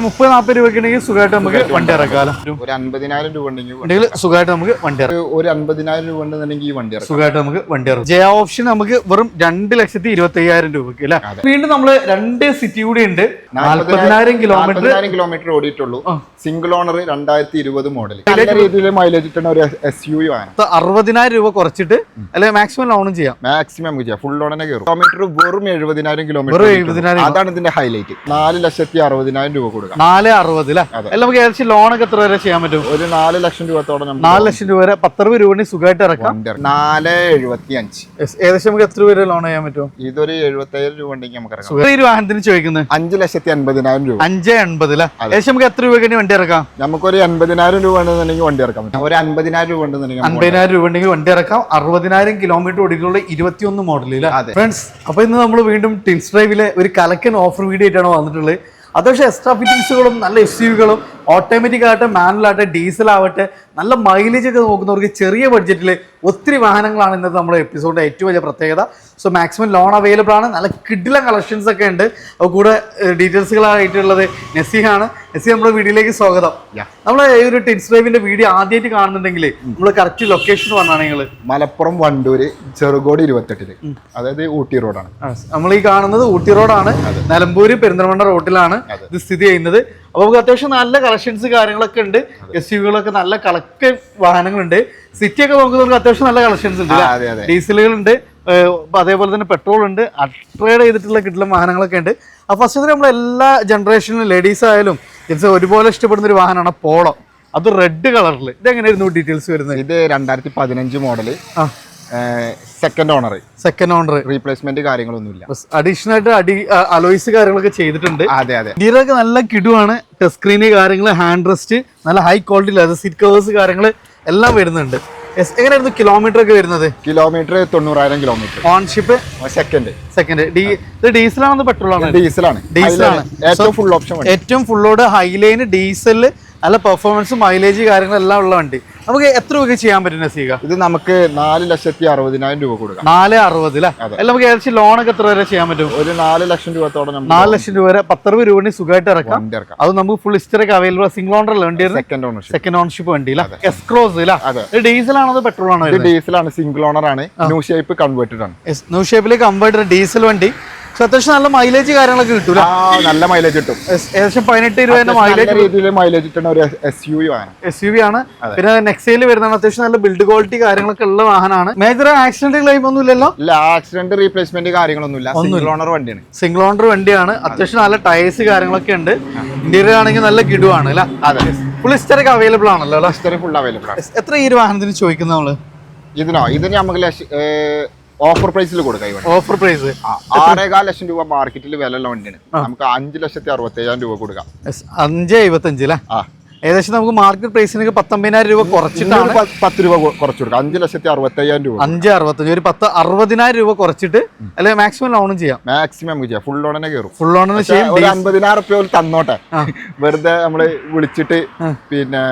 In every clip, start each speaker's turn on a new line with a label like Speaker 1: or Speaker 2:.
Speaker 1: മുപ്പത് നാൽപ്പത് രൂപയ്ക്ക് ഉണ്ടെങ്കിൽ സുഖമായിട്ട് നമുക്ക് വണ്ടി ഇറക്കാം.
Speaker 2: ഒരു അൻപതിനായിരം രൂപ ഉണ്ടെങ്കിൽ
Speaker 1: സുഖമായിട്ട് നമുക്ക് വണ്ടി
Speaker 2: ഒരു- ഒരു അൻപതിനായിരം രൂപ ഉണ്ടെന്നുണ്ടെങ്കിൽ ഈ വണ്ടി ഇറക്കാം.
Speaker 1: സുഖമായിട്ട് നമുക്ക് വണ്ടി ഇറക്കും. ജെ ഓപ്ഷൻ നമുക്ക് വെറും രണ്ട് ലക്ഷത്തി ഇരുപത്തി അയ്യായിരം രൂപയ്ക്ക് അല്ലെ? വീണ്ടും നമ്മൾ രണ്ട് സിറ്റി കൂടി ഉണ്ട്. നാല്പതിനായിരം കിലോമീറ്റർ
Speaker 2: കിലോമീറ്റർ ഓടിയിട്ടുള്ളൂ. സിംഗിൾ ഓണർ രണ്ടായിരത്തി ഇരുപത് മോഡൽ രീതിയിൽ മൈലേജ് കിട്ടുന്ന ഒരു എസ് യു ആണ്
Speaker 1: അറുപതിനായിരം രൂപ കുറച്ചിട്ട് അല്ലെ മാക്സിമം ലോണും ചെയ്യാം.
Speaker 2: മാക്സിമം നമുക്ക് ചെയ്യാം. ഫുൾ ഓണനെ കയറും. കിലോമീറ്റർ വെറും എഴുപതിനായിരം കിലോമീറ്റർ അതാണ് ഇതിന്റെ ഹൈലൈറ്റ് നാല് ലക്ഷത്തി അറുപതിനായിരം രൂപ കൊടുക്കാം.
Speaker 1: നാല് അറുപത് അല്ലേ അല്ല നമുക്ക് ഏകദേശം ലോൺ ഒക്കെ എത്ര വരെ ചെയ്യാൻ പറ്റും?
Speaker 2: ഒരു നാല് ലക്ഷം രൂപത്തോടെ
Speaker 1: നാല് ലക്ഷം രൂപ വരെ പത്തറുപത് രൂപ രൂപ സുഖമായിട്ട് ഇറക്കാം.
Speaker 2: നാല് എഴുപത്തി അഞ്ച്
Speaker 1: ഏകദേശം നമുക്ക് എത്ര വരെ ലോൺ ചെയ്യാൻ പറ്റും?
Speaker 2: ഇതൊരു എഴുപത്തേഴ് രൂപ ഉണ്ടെങ്കിൽ നമുക്ക്
Speaker 1: ഈ വാഹനത്തിന് ചോദിക്കുന്നത്
Speaker 2: അഞ്ച് ലക്ഷത്തി അൻപതിനായിരം രൂപ.
Speaker 1: അഞ്ച് എൺപത് അല്ലെ ഏകദേശം നമുക്ക് എത്ര രൂപ വണ്ടി ഇറക്കാം?
Speaker 2: നമുക്കൊരു എൺപതിനായിരം രൂപ ഉണ്ടെന്നുണ്ടെങ്കിൽ വണ്ടി ഇറക്കാം. ഒരു അൻപതിനായിരം രൂപ ഉണ്ടെന്നുണ്ടെങ്കിൽ
Speaker 1: അൻപതിനായിരം രൂപ ഉണ്ടെങ്കിൽ വണ്ടി ഇറക്കാം. അറുപതിനായിരം കിലോമീറ്റർ ഓടിക്കുള്ള ഇരുപത്തിയൊന്ന് മോഡലില്ല
Speaker 2: അതെ.
Speaker 1: ഫ്രണ്ട്സ് അപ്പൊ ഇന്ന് നമ്മൾ വീണ്ടും ടിൻസ് ഡ്രൈവിലെ ഒരു കലക്കൻ ഓഫർ വീഡിയോ ആയിട്ടാണ് വന്നിട്ടുള്ളത്. അത്യാവശ്യം എക്സ്ട്രാ ഫിറ്റിങ്സുകളും നല്ല എസ് യുകളും ഓട്ടോമാറ്റിക് ആവട്ടെ മാനുവൽ ആവട്ടെ ഡീസൽ ആവട്ടെ നല്ല മൈലേജ് ഒക്കെ നോക്കുന്നവർക്ക് ചെറിയ ബഡ്ജറ്റിൽ ഒത്തിരി വാഹനങ്ങളാണ് ഇന്നത്തെ നമ്മുടെ എപ്പിസോഡിന്റെ ഏറ്റവും വലിയ പ്രത്യേകത. സോ മാക്സിമം ലോൺ അവൈലബിൾ ആണ്. നല്ല കിഡിലം കളക്ഷൻസ് ഒക്കെ ഉണ്ട്. അപ്പോൾ കൂടെ ഡീറ്റെയിൽസുകളായിട്ടുള്ളത് നെസിഹാണ്. നസീഹ് നമ്മുടെ വീഡിയോയിലേക്ക് സ്വാഗതം. നമ്മൾ ഈ ഒരു ടിൻസ് ഡ്രൈവിന്റെ വീഡിയോ ആദ്യമായിട്ട് കാണുന്നുണ്ടെങ്കിൽ നമ്മൾ കറക്റ്റ് ലൊക്കേഷൻ പറഞ്ഞാണ് നിങ്ങൾ
Speaker 2: മലപ്പുറം വണ്ടൂര് ചെറുകോട് ഇരുപത്തെട്ടിൽ. അതായത് ഊട്ടി റോഡാണ്.
Speaker 1: നമ്മൾ ഈ കാണുന്നത് ഊട്ടി റോഡാണ്. നിലമ്പൂര് പെരിന്തൽമണ്ണ റോഡിലാണ് ഇത് സ്ഥിതി ചെയ്യുന്നത്. അപ്പോൾ നമുക്ക് അത്യാവശ്യം നല്ല കളക്ഷൻസ് കാര്യങ്ങളൊക്കെ ഉണ്ട്. എസ് യുകളൊക്കെ നല്ല കളക്ട് വാഹനങ്ങളുണ്ട്. സിറ്റി ഒക്കെ നോക്കുന്നവർക്ക് അത്യാവശ്യം നല്ല കളക്ഷൻസ് ഉണ്ട് ഡീസലുകളുണ്ട് അതേപോലെ തന്നെ പെട്രോൾ ഉണ്ട് അപ്ഗ്രേഡ് ചെയ്തിട്ടുള്ള കിട്ടുന്ന വാഹനങ്ങളൊക്കെ ഉണ്ട്. അപ്പോൾ ഫസ്റ്റ് നമ്മൾ എല്ലാ ജനറേഷനിലും ലേഡീസ് ആയാലും ജെൻസ് ഒരുപോലെ ഇഷ്ടപ്പെടുന്ന ഒരു വാഹനമാണ് പോളോ അത് റെഡ് കളറിൽ ഇതെങ്ങനെയായിരുന്നു ഡീറ്റെയിൽസ് വരുന്നത്?
Speaker 2: ഇത് രണ്ടായിരത്തി പതിനഞ്ച് മോഡൽ
Speaker 1: ആ.
Speaker 2: Second owner
Speaker 1: second owner
Speaker 2: replacement കാര്യങ്ങളൊന്നുമില്ല.
Speaker 1: അഡീഷണൽ ആയിട്ട് അടി അലോയ്സ് കാര്യങ്ങളൊക്കെ ചെയ്തിട്ടുണ്ട്.
Speaker 2: അതെ അതെ.
Speaker 1: ഇന്ത്യയിലൊക്കെ നല്ല കിടുവാണ്. ടച്ച് സ്ക്രീന് കാര്യങ്ങൾ ഹാൻഡ് റെസ്റ്റ് നല്ല high quality leather seat covers കാര്യങ്ങൾ എല്ലാം വരുന്നുണ്ട്. എങ്ങനെയായിരുന്നു കിലോമീറ്റർ ഒക്കെ വരുന്നത്?
Speaker 2: കിലോമീറ്റർ തൊണ്ണൂറായിരം കിലോമീറ്റർ
Speaker 1: ഓൺഷിപ്പ്
Speaker 2: സെക്കൻഡ്
Speaker 1: സെക്കൻഡ് ഡി ഇത് ഡീസലാണോ പെട്രോൾ ആണ്?
Speaker 2: ഡീസലാണ്
Speaker 1: ഡീസലാണ്.
Speaker 2: ഏറ്റവും ഫുൾ ഓപ്ഷൻ
Speaker 1: ഏറ്റവും ഫുള്ളോട് ഹൈലൈന് ഡീസലിൽ നല്ല പെർഫോമൻസ് മൈലേജ് കാര്യങ്ങളെല്ലാം ഉള്ള വണ്ടി. നമുക്ക് എത്ര രൂപയ്ക്ക് ചെയ്യാൻ പറ്റുന്ന നസീക
Speaker 2: ഇത് നമുക്ക് നാല് ലക്ഷത്തി അറുപതിനായിരം രൂപ കൊടുക്കാം.
Speaker 1: നാല് അറുപത് അല്ലേ നമുക്ക് ഏകദേശം ഒക്കെ എത്ര വരെ ചെയ്യാൻ പറ്റും?
Speaker 2: ഒരു നാല് ലക്ഷം രൂപത്തോടെ
Speaker 1: നാല് ലക്ഷം രൂപ വരെ പത്തറുപത് രൂപ ഉണ്ടെങ്കിൽ സുഖമായിട്ട് ഇറക്കാം. അത് നമുക്ക് ഫുൾ ഹിസ്റ്ററിക്ക് അവൈലബിൾ സിംഗിൾ ഓണർ വണ്ടി
Speaker 2: സെക്കൻഡ് ഓണർഷിപ്പ്
Speaker 1: സെക്കൻഡ് ഓണർഷിപ്പ് വണ്ടി എസ്ക്രോസ് ഡീസൽ ആണോ പെട്രോൾ ആണോ
Speaker 2: ഡീസൽ ആണ് സിംഗിൾ ഓണർ ആണ്. ന്യൂ ഷേപ്പ് കൺവേർട്ടഡ് ആണ്.
Speaker 1: ന്യൂ ഷേപ്പിൽ കൺവേർട്ടഡ് ഡീസൽ വണ്ടി. അത്യാവശ്യം നല്ല മൈലേജ് കാര്യങ്ങളൊക്കെ
Speaker 2: കിട്ടും നല്ല മൈലേജ് കിട്ടും.
Speaker 1: ഏകദേശം പതിനെട്ട് രൂപ മൈലേജ്
Speaker 2: രീതിയിൽ മൈലേജ് കിട്ടുന്ന ഒരു എസ് യു ആണ്
Speaker 1: എസ് യു വി ആണ്. പിന്നെ നെക്സയിൽ വരുന്നതാണ് അത്യാവശ്യം നല്ല ബിൽഡ് ക്വാളിറ്റി കാര്യങ്ങളൊക്കെ ഉള്ള വാഹനമാണ്. മേജർ ആക്സിഡന്റ് ക്ലെയിം ഒന്നും ഇല്ലല്ലോ?
Speaker 2: ഇല്ല ആക്സിഡന്റ് റീപ്ലേസ്മെന്റ് കാര്യങ്ങളൊന്നുമില്ല. സിംഗിൾ ഓണർ വണ്ടിയാണ്.
Speaker 1: സിംഗിൾ ഓണർ വണ്ടിയാണ്. അത്യാവശ്യം നല്ല ടയേഴ്സ് കാര്യങ്ങളൊക്കെ ഉണ്ട്. ഇന്റീരിയർ ആണെങ്കിൽ നല്ല കിടുവാണ് അല്ല?
Speaker 2: അതെ.
Speaker 1: ഫുൾ ഹിസ്റ്ററിക്ക് അവൈലബിൾ ആണല്ലോ
Speaker 2: ഹിസ്റ്ററി ഫുൾ അവൈലബിൾ ആണ്.
Speaker 1: എത്ര ഈ ഒരു വാഹനത്തിന് ചോദിക്കുന്നത് നമ്മൾ?
Speaker 2: ഇതിനോ? ഇതിന് നമുക്ക് ഓഫർ പ്രൈസിൽ കൊടുക്കാം
Speaker 1: ഓഫർ പ്രൈസ്
Speaker 2: ആറേകാൽ ലക്ഷം രൂപ മാർക്കറ്റിൽ വില ഉള്ള വണ്ടിയാണ് നമുക്ക് അഞ്ച് ലക്ഷത്തി അറുപത്തി അയ്യായിരം രൂപ കൊടുക്കാം.
Speaker 1: അഞ്ച് എഴുപത്തഞ്ച് അല്ലേ
Speaker 2: ആ.
Speaker 1: ഏകദേശം നമുക്ക് മാർക്കറ്റ് പ്രൈസിനൊക്കെ പത്തൊമ്പതിനായിരം രൂപ കുറച്ചിട്ടാണ്.
Speaker 2: പത്ത് രൂപ കുറച്ചു കൊടുക്കാം. അഞ്ച് ലക്ഷത്തി അറുപത്തി അയ്യായിരം രൂപ
Speaker 1: അഞ്ച് അറുപത്തഞ്ച് ഒരു പത്ത് അറുപതിനായിരം രൂപ കുറച്ചിട്ട് അല്ലെ മാക്സിമം ലോണും ചെയ്യാം.
Speaker 2: മാക്സിമം നമുക്ക് ചെയ്യാം ഫുൾ ലോണിനെ കയറും
Speaker 1: ഫുൾ
Speaker 2: ലോണിന്
Speaker 1: ചെയ്യും
Speaker 2: ഒരു അൻപതിനായിരം രൂപ തന്നോട്ടെ. വെറുതെ നമ്മൾ വിളിച്ചിട്ട് പിന്നെ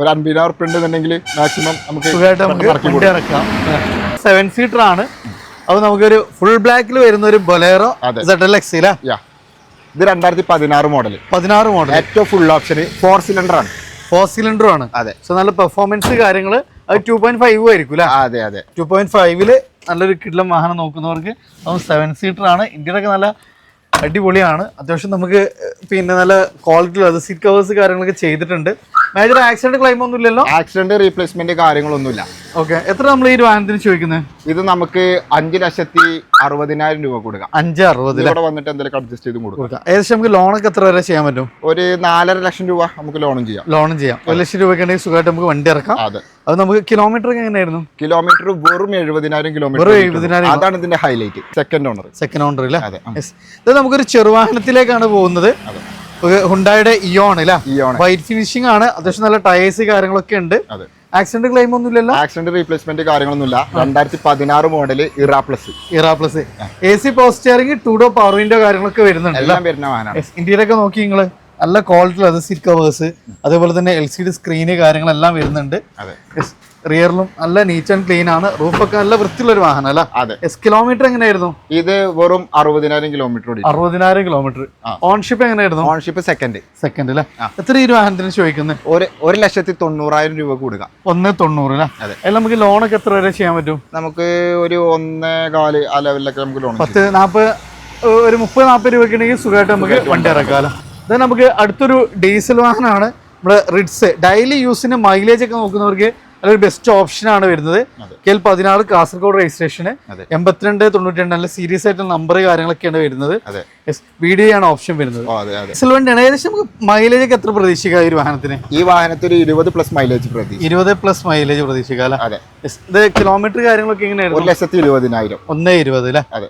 Speaker 2: ഒരു അൻപതിനായിരം ഉറുപ്പ് ഉണ്ടെന്നുണ്ടെങ്കിൽ മാക്സിമം നമുക്ക്
Speaker 1: സുഖമായിട്ട് നമുക്ക്
Speaker 2: ഇറക്കി
Speaker 1: വണ്ടി ഇറക്കാം. സെവൻ സീറ്റർ ആണ്. അത് നമുക്കൊരു ഫുൾ ബ്ലാക്കിൽ വരുന്ന ഒരു ബൊലേറോ
Speaker 2: ഇത് രണ്ടായിരത്തി പതിനാറ് മോഡൽ
Speaker 1: പതിനാറ് മോഡൽ
Speaker 2: ഏറ്റവും ഫുൾ ഓപ്ഷൻ ഫോർ സിലിണ്ടർ ആണ്.
Speaker 1: ഫോർ സിലിണ്ടറും ആണ്.
Speaker 2: അതെ.
Speaker 1: സോ നല്ല പെർഫോമൻസ് കാര്യങ്ങൾ അത് ടു പോയിന്റ് ഫൈവ് ആയിരിക്കും
Speaker 2: അതെ അതെ.
Speaker 1: ടു പോയിന്റ് ഫൈവിൽ നല്ലൊരു കിഡ്ലം വാഹനം നോക്കുന്നവർക്ക് അത് സെവൻ സീറ്റർ ആണ്. ഇന്ത്യയിലൊക്കെ നല്ല അടിപൊളിയാണ്. അത്യാവശ്യം നമുക്ക് പിന്നെ നല്ല ക്വാളിറ്റി അത് സീറ്റ് കവേഴ്സ് കാര്യങ്ങളൊക്കെ ചെയ്തിട്ടുണ്ട്. മേജർ ആക്സിഡന്റ് ക്ലൈം ഒന്നും ഇല്ലല്ലോ?
Speaker 2: ആക്സിഡന്റ് റീപ്ലേസ്മെന്റ് കാര്യങ്ങളൊന്നുമില്ല.
Speaker 1: ഓക്കെ എത്ര നമ്മൾ ഈ വാഹനത്തിന് ചോദിക്കുന്നത്
Speaker 2: ഇത് നമുക്ക് അഞ്ച് ലക്ഷത്തി അറുപതിനായിരം രൂപ കൊടുക്കാം.
Speaker 1: അഞ്ച് അറുപത്
Speaker 2: ഇവിടെ വന്നിട്ട് എന്തെങ്കിലും അഡ്ജസ്റ്റ് ചെയ്ത് കൊടുക്കാം.
Speaker 1: ഏകദേശം നമുക്ക് ലോണൊക്കെ എത്ര വരെ ചെയ്യാൻ പറ്റും?
Speaker 2: ഒരു നാലര ലക്ഷം രൂപ നമുക്ക് ലോണും ചെയ്യാം.
Speaker 1: ലോണും ചെയ്യാം. ഒരു ലക്ഷം രൂപയ്ക്ക് ഉണ്ടെങ്കിൽ സുഖമായിട്ട് നമുക്ക് വണ്ടി ഇറക്കാം.
Speaker 2: അതെ.
Speaker 1: അത് നമുക്ക് കിലോമീറ്റർ എങ്ങനെയായിരുന്നു?
Speaker 2: കിലോമീറ്റർ വെറും എഴുപതിനായിരം കിലോമീറ്റർ
Speaker 1: എഴുപതിനായിരം.
Speaker 2: അതാണ് ഇതിന്റെ highlight second owner
Speaker 1: second owner അല്ലേ?
Speaker 2: അതെ.
Speaker 1: ഇത് നമുക്കൊരു ചെറുവാഹനത്തിലേക്കാണ് പോകുന്നത്.
Speaker 2: അതെ.
Speaker 1: ഹുണ്ടായുടെ ഇയോൺ അല്ലേ? വൈറ്റ് ഫിനിഷിംഗ് ആണ്. അത്യാവശ്യം നല്ല ടയേഴ്സ് കാര്യങ്ങളൊക്കെ ഉണ്ട്. ആക്സിഡന്റ് ക്ലെയിം ഒന്നും ഇല്ലല്ലോ
Speaker 2: ആക്സിഡന്റ് റീപ്ലേസ്മെന്റ് കാര്യങ്ങളൊന്നുമില്ല. രണ്ടായിരത്തി പതിനാറ് model Era plus
Speaker 1: Era plus A C പോസ്റ്റിയറിംഗ് steering two door power window കാര്യങ്ങളൊക്കെ വരുന്നുണ്ട്
Speaker 2: എല്ലാം വരുന്ന വാഹനമാണ്.
Speaker 1: ഇന്ത്യയിലൊക്കെ നോക്കി നിങ്ങൾ. നല്ല ക്വാളിറ്റി അത് സീറ്റ് കവേഴ്സ് അതേപോലെ തന്നെ എൽ സി ഡി സ്ക്രീന് കാര്യങ്ങളെല്ലാം വരുന്നുണ്ട്. റിയറിലും നല്ല നീറ്റ് ആൻഡ് ക്ലീൻ ആണ്. റൂഫൊക്കെ നല്ല വൃത്തിയുള്ള ഒരു വാഹനം അല്ല?
Speaker 2: അതെ.
Speaker 1: എസ് കിലോമീറ്റർ എങ്ങനെയായിരുന്നു?
Speaker 2: ഇത് വെറും അറുപതിനായിരം കിലോമീറ്റർ
Speaker 1: അറുപതിനായിരം കിലോമീറ്റർ. ഓൺഷിപ്പ് എങ്ങനെയായിരുന്നു?
Speaker 2: ഓൺഷിപ്പ് സെക്കൻഡ്
Speaker 1: സെക്കൻഡ് അല്ലേ എത്ര ഈ വാഹനത്തിന് ചോദിക്കുന്നത്
Speaker 2: ഒരു ഒരു ലക്ഷത്തി തൊണ്ണൂറായിരം രൂപ കൊടുക്കാം
Speaker 1: ഒന്ന് തൊണ്ണൂറ് അല്ലേ
Speaker 2: അതെ.
Speaker 1: അല്ല നമുക്ക് ലോണൊക്കെ എത്ര വരെ ചെയ്യാൻ പറ്റും?
Speaker 2: നമുക്ക് ഒരു ഒന്നേ കാൽ ആ ലെവലിലൊക്കെ നമുക്ക് ലോൺ
Speaker 1: പത്ത് നാൽപ്പത് ഒരു മുപ്പത് നാൽപ്പത് രൂപയ്ക്ക് ഉണ്ടെങ്കിൽ സുഖമായിട്ട് നമുക്ക് വണ്ടി ഇറക്കാമല്ലോ ഇത് നമുക്ക് അടുത്തൊരു ഡീസൽ വാഹനമാണ്. നമ്മുടെ റിഡ്സ് ഡെയിലി യൂസിന് മൈലേജ് ഒക്കെ നോക്കുന്നവർക്ക് അതൊരു ബെസ്റ്റ് ഓപ്ഷൻ ആണ് വരുന്നത്.
Speaker 2: കെൽ
Speaker 1: കെ എൽ പതിനാറ് കാസർഗോഡ് രജിസ്ട്രേഷന്. എൺപത്തിരണ്ട് തൊണ്ണൂറ്റി രണ്ട് നല്ല സീരിയസ് ആയിട്ടുള്ള നമ്പർ കാര്യങ്ങളൊക്കെയാണ് വരുന്നത്. വീഡിയോ ആണ് ഓപ്ഷൻ വരുന്നത്.
Speaker 2: ഓ അതെ അതെ.
Speaker 1: ഡീസൽ വണ്ടിയാണ് ഏകദേശം നമുക്ക് മൈലേജ് ഒക്കെ എത്ര പ്രതീക്ഷിക്കാം ഈ വാഹനത്തിന്?
Speaker 2: ഈ വാഹനത്തിന് ഒരു ഇരുപത് പ്ലസ് മൈലേജ് പ്രതീക്ഷ
Speaker 1: ഇരുപത് പ്ലസ് മൈലേജ് പ്രതീക്ഷിക്കാം അല്ലെ. ഇത് കിലോമീറ്റർ കാര്യങ്ങളൊക്കെ
Speaker 2: ഒരു
Speaker 1: എങ്ങനെയായിരുന്നു
Speaker 2: ലക്ഷത്തി ഇരുപതിനായിരം.
Speaker 1: ഒന്നേ ഇരുപത് അല്ലേ?
Speaker 2: അതെ.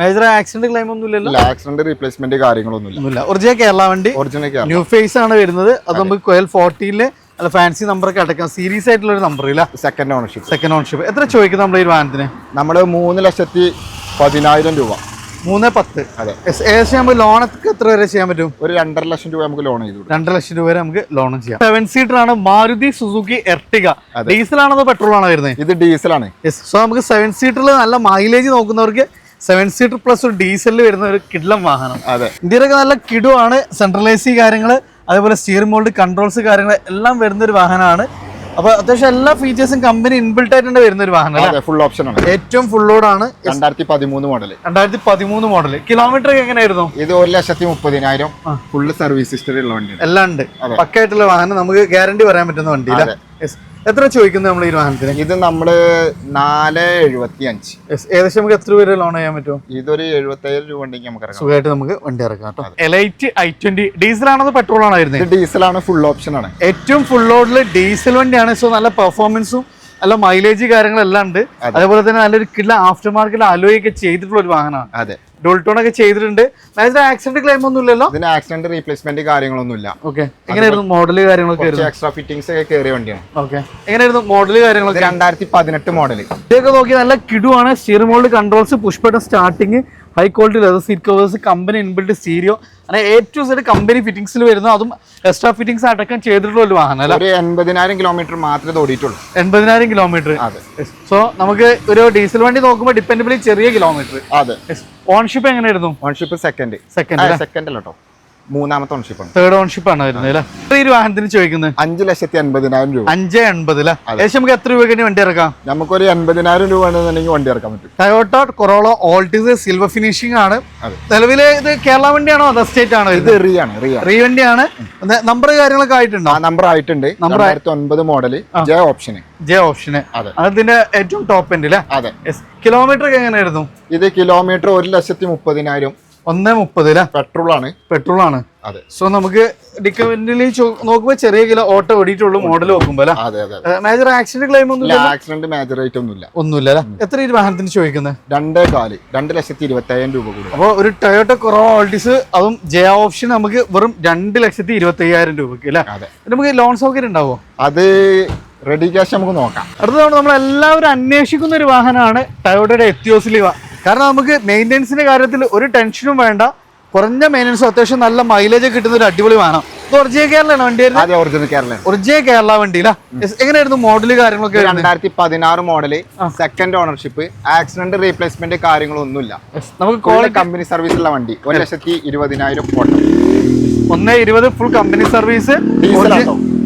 Speaker 1: മേജർ ആക്സിഡന്റ് ക്ലെയിം ഒന്നും ഇല്ലല്ലോ?
Speaker 2: ഇല്ല ആക്സിഡന്റ് റീപ്ലേസ്മെന്റ് കാര്യങ്ങളൊന്നുമില്ല
Speaker 1: ഒന്നുമില്ല. ഒറിജിനൽ കേരള വണ്ടി
Speaker 2: ഒറിജിനൽ
Speaker 1: ന്യൂ ഫേസ് ആണ് വരുന്നത്. അത് നമുക്ക് ഫോർട്ടീനിൽ ഫോർട്ടിയിൽ അല്ല ഫാൻസി നമ്പർ ഒക്കെ അടക്കാം സീരിയസ് ആയിട്ടുള്ള ഒരു നമ്പർ ഇല്ല?
Speaker 2: സെക്കൻഡ് ഓണർഷിപ്പ്
Speaker 1: സെക്കൻഡ് ഓണർഷിപ്പ് എത്ര ചോദിക്കുന്നത് നമ്മൾ ഈ വാഹനത്തിന്?
Speaker 2: നമ്മൾ മൂന്ന് ലക്ഷത്തി പതിനായിരം രൂപ.
Speaker 1: മൂന്ന് പത്ത്.
Speaker 2: അതെ.
Speaker 1: ഏകദേശം നമുക്ക് ലോണൊക്കെ എത്ര വരെ ചെയ്യാൻ പറ്റും?
Speaker 2: ഒരു രണ്ടര ലക്ഷം രൂപ നമുക്ക് ലോൺ ചെയ്തു.
Speaker 1: രണ്ടര ലക്ഷം രൂപ വരെ നമുക്ക് ലോൺ ചെയ്യാം. സെവൻ സീറ്റർ ആണ് മാരുതി സുസുക്കി എർട്ടിക. ഡീസൽ ആണോ അതോ പെട്രോൾ ആണോ വരുന്നത്
Speaker 2: ഇത് ഡീസൽ
Speaker 1: ആണ്. സോ നമുക്ക് സെവൻ സീറ്ററിൽ നല്ല മൈലേജ് നോക്കുന്നവർക്ക് സെവൻ സീറ്റർ പ്ലസ് ഒരു ഡീസലിൽ വരുന്ന ഒരു കിഡ്ലം വാഹനം.
Speaker 2: അതെ.
Speaker 1: ഇന്ത്യയിലൊക്കെ നല്ല കിടുവാണ് സെൻട്രലൈസി കാര്യങ്ങൾ അതേപോലെ സ്റ്റിയറിംഗ് മോൾഡ് കൺട്രോൾസ് കാര്യങ്ങൾ എല്ലാം വരുന്ന ഒരു വാഹനമാണ്. അപ്പൊ അത്യാവശ്യം എല്ലാ ഫീച്ചേഴ്സും കമ്പനി ഇൻബിൽട്ട് ആയിട്ട് വരുന്ന ഒരു വാഹനം
Speaker 2: ഫുൾ ഓപ്ഷൻ ആണ്.
Speaker 1: ഏറ്റവും ഫുൾ ലോഡ് ആണ്.
Speaker 2: രണ്ടായിരത്തി പതിമൂന്ന് മോഡൽ
Speaker 1: രണ്ടായിരത്തി പതിമൂന്ന് മോഡൽ കിലോമീറ്റർ എങ്ങനെയായിരുന്നു?
Speaker 2: ഇത് ഒരു ലക്ഷത്തി മുപ്പതിനായിരം. ഫുള്ള് സർവീസ് ഹിസ്റ്ററി ഉള്ള വണ്ടി
Speaker 1: എല്ലാം ഉണ്ട്. പക്കായിട്ടുള്ള വാഹനം. നമുക്ക് ഗ്യാരണ്ടി പറയാൻ പറ്റുന്ന വണ്ടിയില്ല. എത്ര ചോദിക്കുന്നത് നമ്മൾ ഈ വാഹനത്തിന്?
Speaker 2: ഇത് നമ്മൾ നാല് എഴുപത്തി അഞ്ച്
Speaker 1: ഏകദേശം നമുക്ക് എത്ര പേര് ലോൺ ചെയ്യാൻ പറ്റും?
Speaker 2: ഇതൊരു എഴുപത്തേഴ് രൂപ ഉണ്ടെങ്കിൽ നമുക്ക്
Speaker 1: സുഖമായിട്ട് നമുക്ക് വണ്ടി ഇറക്കാം കേട്ടോ. എലൈറ്റ് ഐ ട്വന്റി ഡീസൽ ആണോ പെട്രോൾ ആണോ
Speaker 2: ഡീസൽ ആണ് ഫുൾ ഓപ്ഷൻ ആണ്.
Speaker 1: ഏറ്റവും ഫുൾ ലോഡിൽ ഡീസൽ വണ്ടിയാണ് സോ നല്ല പെർഫോമൻസും നല്ല മൈലേജ് കാര്യങ്ങളെല്ലാം ഉണ്ട്. അതേപോലെ തന്നെ നല്ലൊരു കിട്ടുന്ന ആഫ്റ്റർ മാർക്കറ്റ് അലോയൊക്കെ ചെയ്തിട്ടുള്ള ഒരു വാഹനമാണ്.
Speaker 2: അതെ.
Speaker 1: ഡോൾട്ടോൺ ഒക്കെ ചെയ്തിട്ടുണ്ട്. ആക്സിഡന്റ് ക്ലെയിം ഒന്നും ഇല്ലല്ലോ?
Speaker 2: ഇതിന് ആക്സിഡന്റ് റീപ്ലേസ്മെന്റ് കാര്യങ്ങളൊന്നും ഇല്ല.
Speaker 1: ഓക്കെ എങ്ങനെയായിരുന്നു മോഡൽ കാര്യങ്ങളൊക്കെ
Speaker 2: എക്സ്ട്രാ ഫിറ്റിംഗ്സ് ഒക്കെ കയറിയ വണ്ടിയാണ്.
Speaker 1: ഓക്കെ എങ്ങനെയായിരുന്നു
Speaker 2: മോഡൽ
Speaker 1: കാര്യങ്ങളൊക്കെ?
Speaker 2: രണ്ടായിരത്തി പതിനെട്ട് മോഡൽ
Speaker 1: ഇതൊക്കെ നോക്കി നല്ല കിടുവാണ്. Steering mould controls push button starting high quality leather seat covers company inbuild stereo അങ്ങനെ ടു സൈഡ് കമ്പനി ഫിറ്റിംഗ്സിൽ വരുന്ന. അതും എക്സ്ട്രാ ഫിറ്റിംഗ്സ് അടക്കം ചെയ്തിട്ടുള്ള ഒരു വാഹനം അല്ല?
Speaker 2: ഒരു എൺപതിനായിരം കിലോമീറ്റർ മാത്രമേ ഓടിയിട്ടുള്ളൂ.
Speaker 1: എൺപതിനായിരം കിലോമീറ്റർ
Speaker 2: അതെ.
Speaker 1: സോ നമുക്ക് ഒരു ഡീസൽ വണ്ടി നോക്കുമ്പോൾ ഡിപ്പെൻഡബിളി ചെറിയ കിലോമീറ്റർ
Speaker 2: അതെ.
Speaker 1: ഓൺഷിപ്പ് എങ്ങനെയായിരുന്നു?
Speaker 2: ഓൺഷിപ്പ് സെക്കൻഡ്
Speaker 1: സെക്കൻഡ്
Speaker 2: സെക്കൻഡ് കേട്ടോ മൂന്നാമത്തെ ഓൺഷിപ്പ് ആണ്.
Speaker 1: തേർഡ് ഓൺഷിപ്പ് ആണ് വരുന്നത് അല്ലേ? എത്ര ഈ വാഹനത്തിന് ചോദിക്കുന്നത്
Speaker 2: അഞ്ച് ലക്ഷത്തി അൻപതിനായിരം രൂപ.
Speaker 1: അഞ്ച് എൺപത് അല്ലേ? ഏകദേശം നമുക്ക് എത്ര രൂപയ്ക്ക് വണ്ടി ഇറക്കാം?
Speaker 2: നമുക്കൊരു എൺപതിനായിരം രൂപ ഉണ്ടെന്നുണ്ടെങ്കിൽ വണ്ടി ഇറക്കാൻ പറ്റും.
Speaker 1: Toyota Corolla Altis silver finishing ആണ്.
Speaker 2: അതെ.
Speaker 1: നിലവിൽ ഇത് കേരള വണ്ടിയാണോ അതർ സ്റ്റേറ്റ് ആണോ
Speaker 2: ഇത് റീ ആണ് റീ
Speaker 1: റീ വണ്ടിയാണ്. നമ്പർ കാര്യങ്ങളൊക്കെ ആയിട്ടുണ്ടോ?
Speaker 2: നമ്പർ ആയിട്ടുണ്ട്. രണ്ടായിരത്തി ഒൻപത് model J option
Speaker 1: J option
Speaker 2: അതെ.
Speaker 1: അതിന്റെ ഏറ്റവും ടോപ്പ് എൻഡ് അല്ലേ?
Speaker 2: അതെ.
Speaker 1: കിലോമീറ്റർ എങ്ങനെയായിരുന്നു?
Speaker 2: ഇത് കിലോമീറ്റർ ഒരു ലക്ഷത്തി മുപ്പതിനായിരം.
Speaker 1: ഒന്ന് മുപ്പത് അല്ലേ
Speaker 2: പെട്രോൾ ആണ്
Speaker 1: പെട്രോൾ ആണ്
Speaker 2: അതെ.
Speaker 1: സോ നമുക്ക് ഡിക്കമെന്റിൽ നോക്കുമ്പോൾ ചെറിയ കിലോ ഓട്ടോ ഓടിയിട്ടുള്ളൂ മോഡൽ നോക്കുമ്പോൾ
Speaker 2: അതെ
Speaker 1: മേജർ ആക്സിഡന്റ് ക്ലെയിം ഒന്നും
Speaker 2: ആക്സിഡന്റ് മേജർ ഒന്നും ഒന്നുമില്ല.
Speaker 1: ഒന്നുമില്ല എത്ര ഈ വാഹനത്തിന് ചോദിക്കുന്നത്
Speaker 2: രണ്ടേ കാൽ. രണ്ട് ലക്ഷത്തി ഇരുപത്തയ്യായിരം രൂപ കൂടും.
Speaker 1: അപ്പോൾ ഒരു ടൊയോട്ട കൊറോ ഓൾട്ടിസ് അതും ജെ ഓപ്ഷൻ നമുക്ക് വെറും രണ്ട് ലക്ഷത്തി ഇരുപത്തയ്യായിരം രൂപയ്ക്ക് അല്ലേ?
Speaker 2: അതെ.
Speaker 1: നമുക്ക് ലോൺ സൗകര്യം ഉണ്ടാവുമോ
Speaker 2: അത് റെഡി ക്യാഷ് നമുക്ക് നോക്കാം.
Speaker 1: അടുത്ത തവണ നമ്മൾ എല്ലാവരും അന്വേഷിക്കുന്ന ഒരു വാഹനമാണ് ടയോട്ടയുടെ എത്തിയോസിലിവ കാരണം നമുക്ക് മെയിന്റെനൻസിന്റെ കാര്യത്തിൽ ഒരു ടെൻഷനും വേണ്ട. കുറഞ്ഞ മെയിന്റെനൻസും അത്യാവശ്യം നല്ല മൈലേജ് കിട്ടുന്ന ഒരു അടിപൊളി ഇത് ഒറിജിനൽ കേരളയാണ് വണ്ടി
Speaker 2: അതെ ഒറിജിനൽ കേരള.
Speaker 1: ഒറിജിനൽ കേരള വണ്ടി എങ്ങനെയായിരുന്നു മോഡൽ കാര്യങ്ങളൊക്കെ?
Speaker 2: രണ്ടായിരത്തി പതിനാറ് model second ownership accident replacement കാര്യങ്ങളൊന്നുമില്ല.
Speaker 1: നമുക്ക്
Speaker 2: കമ്പനി സർവീസ് ഉള്ള വണ്ടി. ഒരു ലക്ഷത്തി ഇരുപതിനായിരം
Speaker 1: ഒന്ന് ഇരുപത് ഫുൾ കമ്പനി സർവീസ്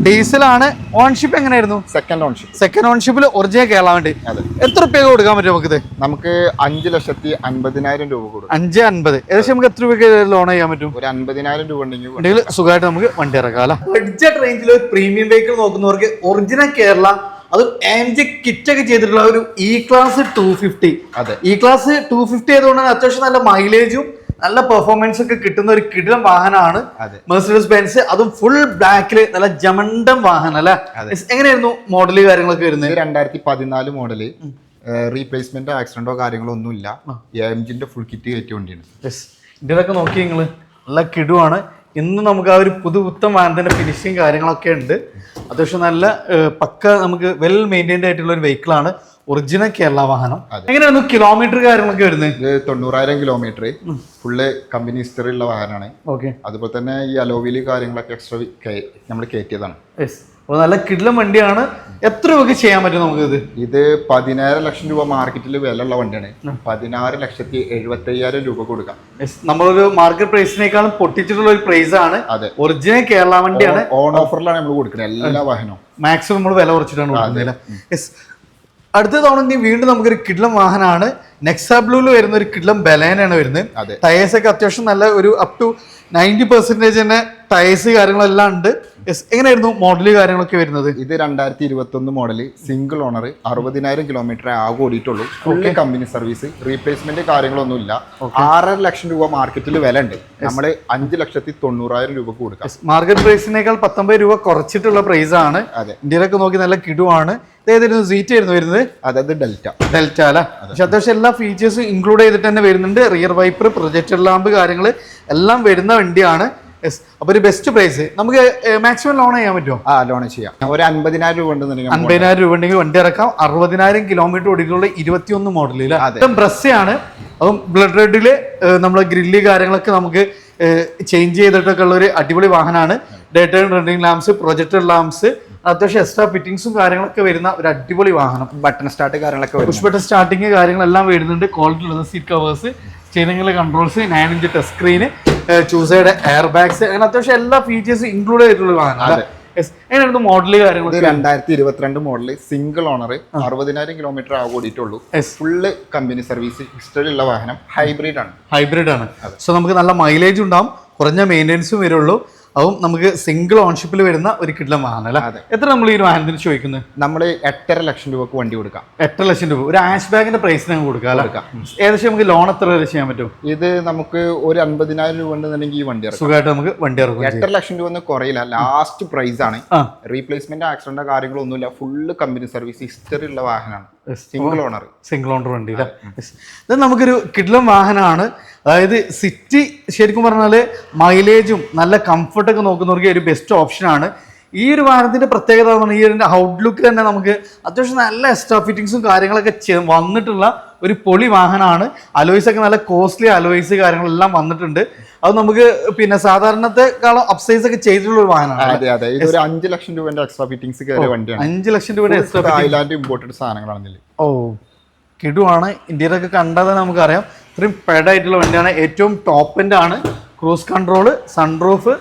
Speaker 1: ഡീസലാണ് ഓൺഷിപ്പ് എങ്ങനെയായിരുന്നു?
Speaker 2: സെക്കൻഡ് ഓണർഷിപ്പ്
Speaker 1: സെക്കൻഡ് ഓൺഷിപ്പിൽ ഒറിജിനൽ കേരള വണ്ടി. എത്ര രൂപ കൊടുക്കാൻ പറ്റും നമുക്കിത്?
Speaker 2: നമുക്ക് അഞ്ച് ലക്ഷത്തി അൻപതിനായിരം രൂപ കൊടുക്കും.
Speaker 1: അഞ്ച് അൻപത്. ഏകദേശം നമുക്ക് എത്ര രൂപയ്ക്ക് ലോൺ ചെയ്യാൻ പറ്റും?
Speaker 2: ഒരു അൻപതിനായിരം രൂപ ഉണ്ടെങ്കിൽ
Speaker 1: സുഖമായിട്ട് നമുക്ക് വണ്ടി ഇറക്കാം അല്ല ബഡ്ജറ്റ് റേഞ്ചിൽ ഒരു പ്രീമിയം വെഹിക്കിൾ നോക്കുന്നവർക്ക് ഒറിജിനൽ കേരള അത് എം ജി കിറ്റ് ഒക്കെ ചെയ്തിട്ടുള്ള ഒരു ഇ ക്ലാസ് ടു ഫിഫ്റ്റി
Speaker 2: അതെ.
Speaker 1: ഇ ക്ലാസ് ടു ഫിഫ്റ്റി ആയതുകൊണ്ട് അത്യാവശ്യം നല്ല മൈലേജും നല്ല പെർഫോമൻസ് ഒക്കെ കിട്ടുന്ന ഒരു കിടിലം വാഹനമാണ് മെഴ്സിഡസ് ബെൻസ് അതും ഫുൾ ബ്ലാക്കിൽ നല്ല ജമണ്ടം വാഹനം അല്ലെ? എങ്ങനെയായിരുന്നു മോഡൽ കാര്യങ്ങളൊക്കെ വരുന്നത്?
Speaker 2: രണ്ടായിരത്തി പതിനാല് മോഡൽ റീപ്ലേസ്മെന്റ് ആക്സിഡന്റോ കാര്യങ്ങളോ ഒന്നുമില്ല. എം ജിന്റെ ഫുൾ കിറ്റ് കയറ്റി വണ്ടിയാണ്.
Speaker 1: ഇതിലൊക്കെ നോക്കി നിങ്ങൾ നല്ല കിടുവാണ്. ഇന്ന് നമുക്ക് ആ ഒരു പുതുപുത്തൻ വാഹനത്തിന്റെ ഫിനിഷിങ് കാര്യങ്ങളൊക്കെ ഉണ്ട്. അത്യാവശ്യം നല്ല പക്ക നമുക്ക് വെൽ മെയിന്റൈൻഡ് ആയിട്ടുള്ള ഒരു വെഹിക്കിളാണ് ഒറിജിനൽ കേരള വാഹനം. എങ്ങനെയാണ് കിലോമീറ്റർ കാര്യങ്ങളൊക്കെ വരുന്നത്?
Speaker 2: തൊണ്ണൂറായിരം കിലോമീറ്റർ ഫുള്ള് കമ്പനി ഹിസ്റ്ററി ഉള്ള വാഹനമാണ്.
Speaker 1: ഓക്കെ
Speaker 2: അതുപോലെ തന്നെ ഈ അലോവിലി കാര്യങ്ങളൊക്കെ എക്സ്ട്രാ നമ്മൾ കയറ്റിയതാണ്.
Speaker 1: അപ്പോൾ നല്ല കിടിലം വണ്ടിയാണ്. എത്ര രൂപയ്ക്ക് ചെയ്യാൻ പറ്റും നമുക്ക് ഇത്
Speaker 2: ഇത് പതിനായിരം ലക്ഷം രൂപ മാർക്കറ്റിൽ വില ഉള്ള വണ്ടിയാണ്. പതിനാറ് ലക്ഷത്തി എഴുപത്തി അയ്യായിരം രൂപ കൊടുക്കാം.
Speaker 1: നമ്മളൊരു മാർക്കറ്റ് പ്രൈസിനേക്കാളും പൊട്ടിച്ചിട്ടുള്ള ഒരു പ്രൈസ് ആണ്
Speaker 2: അതെ.
Speaker 1: ഒറിജിനൽ കേരള വണ്ടിയാണ്.
Speaker 2: ഓൺ ഓഫറിലാണ് നമ്മൾ കൊടുക്കുന്നത് എല്ലാ വാഹനവും.
Speaker 1: മാക്സിമം നമ്മൾ വില കുറച്ചിട്ടാണ് കൊടുക്കുന്നത് അടുത്ത തവണ ഇനി വീണ്ടും നമുക്കൊരു കിഡ്ലം വാഹനമാണ് നെക്സാ ബ്ലൂവിൽ വരുന്ന ഒരു കിഡ്ലം ബലേനാണ് വരുന്നത്.
Speaker 2: അതെ.
Speaker 1: ടയേഴ്സ് ഒക്കെ അത്യാവശ്യം നല്ല ഒരു അപ് ടു നയന്റി പെർസെന്റേജ് തന്നെ ടയേഴ്സ് കാര്യങ്ങളെല്ലാം ഉണ്ട്. എങ്ങനെയായിരുന്നു മോഡൽ കാര്യങ്ങളൊക്കെ വരുന്നത്?
Speaker 2: ഇത് രണ്ടായിരത്തി ഇരുപത്തി ഒന്ന് മോഡൽ സിംഗിൾ ഓണർ അറുപതിനായിരം കിലോമീറ്റർ ആകെ ഓടിയിട്ടുള്ളൂ. ഫുള്ള് കമ്പനി സർവീസ് റീപ്ലേസ്മെന്റ് കാര്യങ്ങളൊന്നും ഇല്ല ആറര ലക്ഷം രൂപ മാർക്കറ്റിൽ വില ഉണ്ട്. നമ്മൾ അഞ്ച് ലക്ഷത്തി തൊണ്ണൂറായിരം രൂപ കൊടുക്കാം.
Speaker 1: മാർക്കറ്റ് പ്രൈസിനേക്കാൾ പത്തൊമ്പത് രൂപ കുറച്ചിട്ടുള്ള പ്രൈസ് ആണ്.
Speaker 2: അതെ.
Speaker 1: ഇന്ത്യയിലൊക്കെ നോക്കി നല്ല കിടുവാണ്. ഏതായിരുന്നു സീറ്റ് ആയിരുന്നു വരുന്നത്?
Speaker 2: അതായത് ഡെൽറ്റ
Speaker 1: ഡെൽറ്റ അല്ല? പക്ഷെ അത്യാവശ്യം എല്ലാ ഫീച്ചേഴ്സും ഇൻക്ലൂഡ് ചെയ്തിട്ട് തന്നെ വരുന്നുണ്ട്. റിയർ വൈപ്പർ പ്രൊജക്ടർ ലാമ്പ് കാര്യങ്ങൾ എല്ലാം വരുന്ന വണ്ടിയാണ്. യെസ് അപ്പൊ ഒരു ബെസ്റ്റ് പ്രൈസ് നമുക്ക് മാക്സിമം ലോൺ ചെയ്യാൻ പറ്റുമോ?
Speaker 2: ആ ലോൺ ചെയ്യാം. ഒരു അൻപതിനായിരം രൂപ ഉണ്ടെന്നുണ്ടെങ്കിൽ
Speaker 1: അൻപതിനായിരം രൂപ ഉണ്ടെങ്കിൽ വണ്ടി ഇറക്കാം. അറുപതിനായിരം കിലോമീറ്റർ ഓടിക്കുള്ള ഇരുപത്തിയൊന്ന് മോഡലിൽ
Speaker 2: അതെ.
Speaker 1: ബ്രസ്സാണ് അതും ബ്ലഡ് റെഡിൽ നമ്മളെ ഗ്രില്ല് കാര്യങ്ങളൊക്കെ നമുക്ക് ചേഞ്ച് ചെയ്തിട്ടൊക്കെ ഉള്ള ഒരു അടിപൊളി വാഹനമാണ് day time running lamps projector lamps അത്യാവശ്യം എക്സ്ട്രാ ഫിറ്റിംഗ്സും കാര്യങ്ങളൊക്കെ വരുന്ന ഒരു അടിപൊളി വാഹനം.
Speaker 2: ബട്ടൺ സ്റ്റാർട്ട് കാര്യങ്ങളൊക്കെ പുഷ്
Speaker 1: ബട്ടൺ സ്റ്റാർട്ടിങ് കാര്യങ്ങളെല്ലാം വരുന്നുണ്ട്. ക്വാളിറ്റി ഉള്ള seat covers ചെയിനിങ്ങിലെ controls nine inch touch screen ചൂസയുടെ air bags അങ്ങനെ അത്യാവശ്യം എല്ലാ ഫീച്ചേഴ്സും ഇൻക്ലൂഡ് ചെയ്തിട്ടുള്ള മോഡൽ
Speaker 2: ഇത്
Speaker 1: കാര്യങ്ങളൊക്കെ
Speaker 2: രണ്ടായിരത്തി ഇരുപത്തിരണ്ട് മോഡൽ സിംഗിൾ ഓണർ അറുപതിനായിരം കിലോമീറ്റർ ഓടിയിട്ടുള്ളൂ. ഫുള്ള് കമ്പനി സർവീസ് ഹിസ്റ്ററി ഉള്ള വാഹനം ഹൈബ്രിഡ് ആണ്.
Speaker 1: ഹൈബ്രിഡ് ആണ്. സോ നമുക്ക് നല്ല മൈലേജ് ഉണ്ടാവും. കുറഞ്ഞ മെയിന്റെനൻസും വരുള്ളൂ. അതും നമുക്ക് സിംഗിൾ ഓൺഷിപ്പിൽ വരുന്ന ഒരു കിഡ്ലം വാഹനം അല്ലേ? എത്ര നമ്മൾ ഈ വാഹനത്തിന് ചോദിക്കുന്നത്
Speaker 2: നമ്മൾ എട്ടര ലക്ഷം രൂപക്ക് വണ്ടി കൊടുക്കാം.
Speaker 1: എട്ടര ലക്ഷം രൂപ. ഒരു ആഷ് ബാഗിന്റെ പ്രൈസ് നമുക്ക് കൊടുക്കാം ഏകദേശം നമുക്ക് ലോൺ എത്ര വരെ ചെയ്യാൻ പറ്റും?
Speaker 2: ഇത് നമുക്ക് ഒരു അൻപതിനായിരം രൂപ ഉണ്ടെന്നുണ്ടെങ്കിൽ ഈ വണ്ടി
Speaker 1: സുഖമായിട്ട് നമുക്ക് വണ്ടി ഇറക്കും
Speaker 2: എട്ടര ലക്ഷം രൂപ ഒന്നും കുറയില്ല. ലാസ്റ്റ് പ്രൈസ് ആണ്. റീപ്ലേസ്മെന്റ് ആക്സിഡന്റ് കാര്യങ്ങളൊന്നുമില്ല. ഫുള്ള് കമ്പനി സർവീസ് ഹിസ്റ്ററി ഉള്ള വാഹനമാണ്. സിംഗിൾ ഓണർ
Speaker 1: സിംഗിൾ ഓണർ വണ്ടി അല്ലേ. ഇത് നമുക്കൊരു കിഡ്ലം വാഹനമാണ്. അതായത് സിറ്റി ശരിക്കും പറഞ്ഞാൽ മൈലേജും നല്ല കംഫർട്ടൊക്കെ നോക്കുന്നവർക്ക് ഒരു ബെസ്റ്റ് ഓപ്ഷനാണ് ഈ ഒരു വാഹനത്തിന്റെ പ്രത്യേകത എന്ന് പറഞ്ഞാൽ ഈ ഒരു ഔട്ട്ലുക്ക് തന്നെ നമുക്ക് അത്യാവശ്യം നല്ല എക്സ്ട്രാ ഫിറ്റിങ്സും കാര്യങ്ങളൊക്കെ വന്നിട്ടുള്ള ഒരു പൊളി വാഹനമാണ്. അലോയ്സ് ഒക്കെ നല്ല കോസ്റ്റ്ലി അലോയ്സ് കാര്യങ്ങളെല്ലാം വന്നിട്ടുണ്ട്. അത് നമുക്ക് പിന്നെ സാധാരണത്തെക്കാളും അപ്സൈസ് ഒക്കെ ചെയ്തിട്ടുള്ള ഒരു വാഹനമാണ്.
Speaker 2: അതെ അതെ. ഇത് ഒരു അഞ്ച് ലക്ഷം രൂപന്റെ എക്സ്ട്രാ ഫിറ്റിംഗ്സ് കയറിയ വണ്ടിയാണ്.
Speaker 1: അഞ്ച് ലക്ഷം രൂപയുടെ എക്സ്ട്രാ
Speaker 2: തായ്ലാൻഡ് ഇമ്പോർട്ടഡ് സാധനങ്ങളാണ്
Speaker 1: ഓ കിടുവാണ്. ഇന്ത്യയിലൊക്കെ കണ്ടാൽ തന്നെ നമുക്കറിയാം. ഇത്രയും പെഡായിട്ടുള്ള വണ്ടിയാണ്. ഏറ്റവും ടോപ്പ് ആണ്. ക്രൂസ് കൺട്രോൾ സൺറൂഫ്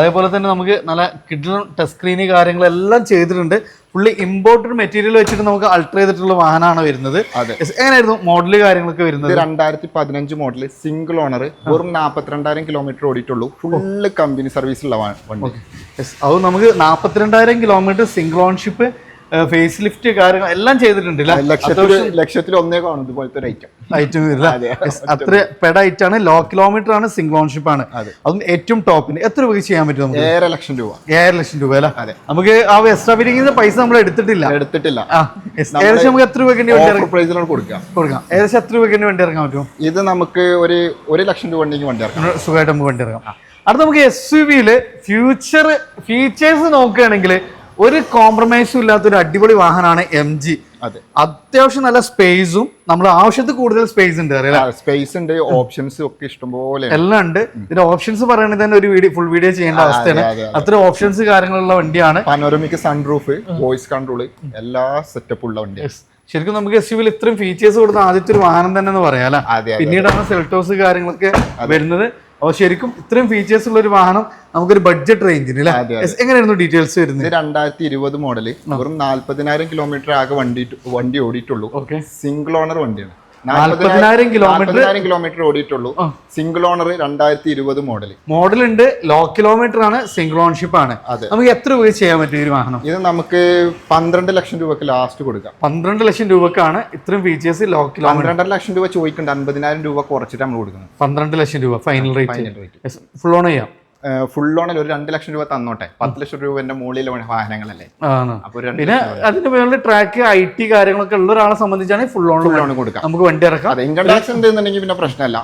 Speaker 1: അതേപോലെ തന്നെ നമുക്ക് നല്ല കിഡിലും ടച്ച് സ്ക്രീന് കാര്യങ്ങളെല്ലാം ചെയ്തിട്ടുണ്ട്. ഫുള്ളി ഇമ്പോർട്ടഡ് മെറ്റീരിയൽ വെച്ചിട്ട് നമുക്ക് അൾട്ടർ ചെയ്തിട്ടുള്ള വാഹനമാണ് വരുന്നത്. എങ്ങനെയായിരുന്നു മോഡൽ കാര്യങ്ങളൊക്കെ വരുന്നത്?
Speaker 2: രണ്ടായിരത്തി പതിനഞ്ച് മോഡൽ സിംഗിൾ ഓണർ വെറും നാപ്പത്തിരണ്ടായിരം കിലോമീറ്റർ ഓടിയിട്ടുള്ളൂ. ഫുള്ള് കമ്പനി സർവീസ് ഉള്ള വണ്ടി.
Speaker 1: അത് നമുക്ക് നാൽപ്പത്തിരണ്ടായിരം kilometre single ownership face lift കാര്യങ്ങൾ എല്ലാം ചെയ്തിട്ടുണ്ട്?
Speaker 2: ലക്ഷത്തിൽ ഒന്നേ കാണും ഇതുപോലത്തെ ഒരു ഐറ്റം
Speaker 1: ഐറ്റം വരില്ല അത്ര പെഡ ഐറ്റം ആണ്. ലോ കിലോമീറ്റർ ആണ് സിംഗിൾ ഓൺഷിപ്പ് ആണ്.
Speaker 2: അതും.
Speaker 1: ഏറ്റവും ടോപ്പിന് എത്ര രൂപ ചെയ്യാൻ പറ്റും നമുക്ക്?
Speaker 2: ഏഴര ലക്ഷം രൂപ.
Speaker 1: ഏഴര ലക്ഷം രൂപ അല്ലേ
Speaker 2: അതെ.
Speaker 1: നമുക്ക് ആ എക്സ്ട്രാ ഫിറ്റിംഗ് പൈസ നമ്മൾ എടുത്തിട്ടില്ല.
Speaker 2: എടുത്തിട്ടില്ല.
Speaker 1: ഏകദേശം നമുക്ക് എത്ര രൂപയ്ക്ക് വണ്ടി ഇറക്കാം
Speaker 2: പ്രൈസിലാണ് കൊടുക്കാം.
Speaker 1: കൊടുക്കാം. ഏകദേശം എത്ര രൂപയ്ക്ക് വണ്ടി ഇറങ്ങാൻ പറ്റും?
Speaker 2: ഇത് നമുക്ക് ഒരു ഒരു ലക്ഷം രൂപ ഉണ്ടെങ്കിൽ വണ്ടി ഇറക്കാം.
Speaker 1: സുഖമായിട്ട് നമുക്ക് വണ്ടി ഇറങ്ങാം. അടുത്ത നമുക്ക് എസ് യു വിയിൽ ഫ്യൂച്ചർ ഫീച്ചേഴ്സ് നോക്കുകയാണെങ്കിൽ ഒരു കോംപ്രമൈസും ഇല്ലാത്ത ഒരു അടിപൊളി വാഹനമാണ് എം ജി
Speaker 2: അതെ.
Speaker 1: അത്യാവശ്യം നല്ല സ്പേസും നമ്മൾ ആവശ്യത്തിൽ കൂടുതൽ സ്പേസ് ഉണ്ട്
Speaker 2: സ്പേസ് ഉണ്ട് ഓപ്ഷൻസ് ഒക്കെ ഇഷ്ടംപോലെ.
Speaker 1: എല്ലാം ഉണ്ട്. ഇതിന്റെ ഓപ്ഷൻസ് പറയുന്നത് തന്നെ ഒരു വീഡിയോ ഫുൾ വീഡിയോ ചെയ്യേണ്ട അവസ്ഥയാണ്.
Speaker 2: അതെ, അതെ.
Speaker 1: അത്ര ഓപ്ഷൻസ് കാര്യങ്ങളുള്ള വണ്ടിയാണ്.
Speaker 2: പനോരമിക് സൺറൂഫ് വോയിസ് കൺട്രോൾ എല്ലാ സെറ്റപ്പ് ഉള്ള വണ്ടി
Speaker 1: ശരിക്കും നമുക്ക് എസ് യുവിൽ ഇത്രയും ഫീച്ചേഴ്സ് കൊടുത്ത ആദ്യത്തെ ഒരു വാഹനം തന്നെ എന്ന് പറയാം അല്ലെ. പിന്നീടാണ് സെൽട്ടോസ് കാര്യങ്ങളൊക്കെ വരുന്നത്. അപ്പോൾ ശരിക്കും ഇത്രയും ഫീച്ചേഴ്സ് ഉള്ള ഒരു വാഹനം നമുക്കൊരു ബഡ്ജറ്റ് റേഞ്ചിന് അല്ലേ എങ്ങനെയായിരുന്നു ഡീറ്റെയിൽസ് വരുന്നത്?
Speaker 2: രണ്ടായിരത്തി ഇരുപത് മോഡൽ വെറും നാല്പതിനായിരം കിലോമീറ്റർ ആകെ വണ്ടി വണ്ടി ഓടിയിട്ടുള്ളൂ.
Speaker 1: ഓക്കെ
Speaker 2: സിംഗിൾ ഓണർ വണ്ടിയാണ്.
Speaker 1: നാല്പതിനായിരം കിലോമീറ്റർ
Speaker 2: കിലോമീറ്റർ ഓടിയിട്ടുള്ളൂ. സിംഗിൾ ഓണർ രണ്ടായിരത്തി ഇരുപത് മോഡൽ
Speaker 1: മോഡൽ ഉണ്ട് ലോ കിലോമീറ്റർ ആണ്. സിംഗിൾ ഓൺഷിപ്പ് ആണ്.
Speaker 2: അതെ.
Speaker 1: നമുക്ക് എത്ര രൂപ ചെയ്യാൻ പറ്റും ഒരു വാഹനം?
Speaker 2: ഇത് നമുക്ക് പന്ത്രണ്ട് ലക്ഷം രൂപക്ക് ലാസ്റ്റ് കൊടുക്കാം.
Speaker 1: പന്ത്രണ്ട് ലക്ഷം രൂപക്കാണ് ഇത്രയും ഫീച്ചേഴ്സ് ലോ കിലോമീറ്റർ
Speaker 2: പന്ത്രണ്ടര ലക്ഷം രൂപ ചോദിക്കുന്നുണ്ട് അൻപതിനായിരം രൂപ കുറച്ചിട്ട് നമ്മൾ കൊടുക്കുന്നത്.
Speaker 1: പന്ത്രണ്ട് ലക്ഷം രൂപ. ഫൈനൽ റേറ്റ് ഫുൾ ഓൺ ചെയ്യാം.
Speaker 2: ഫുൾ ലോണിൽ ഒരു രണ്ട് ലക്ഷം രൂപ തന്നോട്ടെ. പത്ത് ലക്ഷം രൂപന്റെ മുകളിൽ വാഹനങ്ങളല്ലേ?
Speaker 1: പിന്നെ അതിന് മേളിൽ ട്രാക്ക് ഐ ടി കാര്യങ്ങളൊക്കെ ഉള്ള ഒരാളെ സംബന്ധിച്ചാണ് ഫുൾ ലോൺ
Speaker 2: ലോൺ കൊടുക്കാം.
Speaker 1: നമുക്ക് വണ്ടി ഇറക്കാം.
Speaker 2: ഇൻകം ടാക്സ് ഉണ്ടെന്നുണ്ടെങ്കിൽ പിന്നെ പ്രശ്നമല്ല.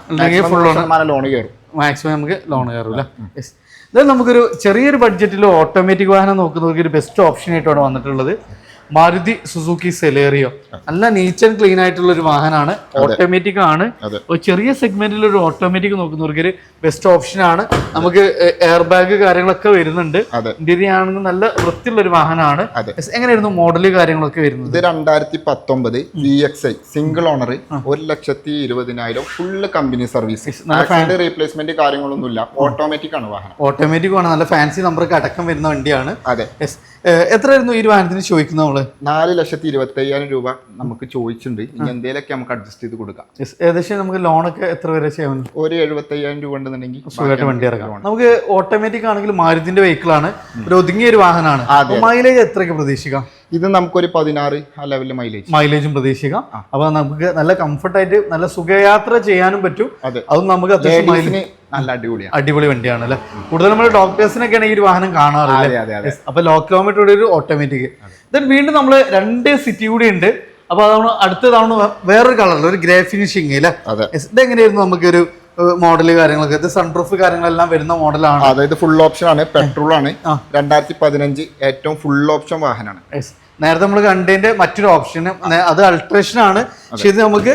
Speaker 1: Full loan.
Speaker 2: ലോൺ കയറും.
Speaker 1: മാക്സിമം നമുക്ക് ലോൺ കയറൂല ഇത് നമുക്കൊരു ചെറിയൊരു ബഡ്ജറ്റിൽ ഓട്ടോമാറ്റിക് വാഹനം നോക്കുന്നവർക്ക് ഒരു ബെസ്റ്റ് ഓപ്ഷൻ ആയിട്ടാണ് വന്നിട്ടുള്ളത്. Maruti Suzuki Celerio. നല്ല നീച്ച് ആൻഡ് ക്ലീൻ ആയിട്ടുള്ള ഒരു വാഹനമാണ്. ഓട്ടോമാറ്റിക് ആണ്. ഒരു ചെറിയ സെഗ്മെന്റിൽ ഒരു ഓട്ടോമാറ്റിക് നോക്കുന്നവർക്ക് ഒരു ബെസ്റ്റ് ഓപ്ഷൻ ആണ്. നമുക്ക് എയർ ബാഗ് കാര്യങ്ങളൊക്കെ വരുന്നുണ്ട്.
Speaker 2: ഇന്ത്യയാണെങ്കിൽ
Speaker 1: ഇന്റീരിയർ ആണെങ്കിൽ നല്ല വൃത്തിയുള്ള ഒരു വാഹനമാണ് എങ്ങനെയായിരുന്നു മോഡൽ കാര്യങ്ങളൊക്കെ വരുന്നത്?
Speaker 2: രണ്ടായിരത്തി പത്തൊമ്പത് V X I single owner ഒരു ലക്ഷത്തി ഇരുപതിനായിരം ഫുള്ള് കമ്പനി സർവീസ് റീപ്ലേസ്മെന്റ് കാര്യങ്ങളൊന്നുമില്ല. ഓട്ടോമാറ്റിക് ആണ് വാഹനം.
Speaker 1: ഓട്ടോമാറ്റിക് ആണ്. നല്ല ഫാൻസി നമ്പർക്ക് അടക്കം വരുന്ന വണ്ടിയാണ്.
Speaker 2: അതെ.
Speaker 1: എത്രയായിരുന്നു ഈ വാഹനത്തിന് ചോദിക്കുന്നത് നമ്മൾ?
Speaker 2: നാല് ലക്ഷത്തി ഇരുപത്തി അയ്യായിരം രൂപ നമുക്ക് ചോദിച്ചിട്ടുണ്ട്. ഇനി എന്തേലൊക്കെ നമുക്ക് അഡ്ജസ്റ്റ് ചെയ്ത് കൊടുക്കാം.
Speaker 1: ഏകദേശം നമുക്ക് ലോണൊക്കെ എത്ര വരെ ചെയ്യാൻ
Speaker 2: ഒരു എഴുപത്തി അയ്യായിരം രൂപ ഉണ്ടെന്നുണ്ടെങ്കിൽ
Speaker 1: സുഖമായിട്ട് വണ്ടി ഇറക്കാം. നമുക്ക് ഓട്ടോമാറ്റിക് ആണെങ്കിൽ മാരുതിന്റെ വെഹിക്കിൾ ആണ്. ഒരു ഒതുങ്ങിയ ഒരു വാഹനമാണ്. മൈലേജ് എത്രയൊക്കെ പ്രതീക്ഷിക്കാം?
Speaker 2: ഇത് നമുക്കൊരു പതിനാറ് ആ ലെവലിൽ മൈലേജ്
Speaker 1: മൈലേജും പ്രതീക്ഷിക്കാം. അപ്പൊ നമുക്ക് നല്ല കംഫർട്ടായിട്ട് നല്ല സുഖയാത്ര ചെയ്യാനും പറ്റും.
Speaker 2: അതും.
Speaker 1: നമുക്ക് അത്യാവശ്യം
Speaker 2: നല്ല അടിപൊളിയാണ്.
Speaker 1: അടിപൊളി വണ്ടിയാണ് അല്ലെ? കൂടുതൽ നമ്മൾ ഡോക്ടേഴ്സിനൊക്കെയാണ് ഈ ഒരു വാഹനം കാണാറില്ല അപ്പൊ ലോ കിലോമീറ്റർ ഒരു ഓട്ടോമാറ്റിക് ദെൻ വീണ്ടും നമ്മൾ രണ്ട് സിറ്റി കൂടി ഉണ്ട്. അപ്പൊ അതാണ് അടുത്തതാണ് വേറൊരു കളറിൽ ഒരു ഗ്രേ ഫിനിഷിംഗ് അല്ലേ?
Speaker 2: അതെ.
Speaker 1: Yes, ഇതെങ്ങനെയായിരുന്നു നമുക്കൊരു മോഡൽ കാര്യങ്ങളൊക്കെ? ഇത് സൺറൂഫ് കാര്യങ്ങളെല്ലാം വരുന്ന മോഡലാണ്
Speaker 2: അതായത് ഫുൾ ഓപ്ഷൻ ആണ് പെട്രോൾ ആണ്. രണ്ടായിരത്തി പതിനഞ്ച് ഏറ്റവും ഫുൾ ഓപ്ഷൻ വാഹനമാണ്.
Speaker 1: നേരത്തെ നമ്മൾ കണ്ടതിന്റെ മറ്റൊരു ഓപ്ഷൻ അത് അൾട്രേഷൻ ആണ്. പക്ഷെ ഇത് നമുക്ക്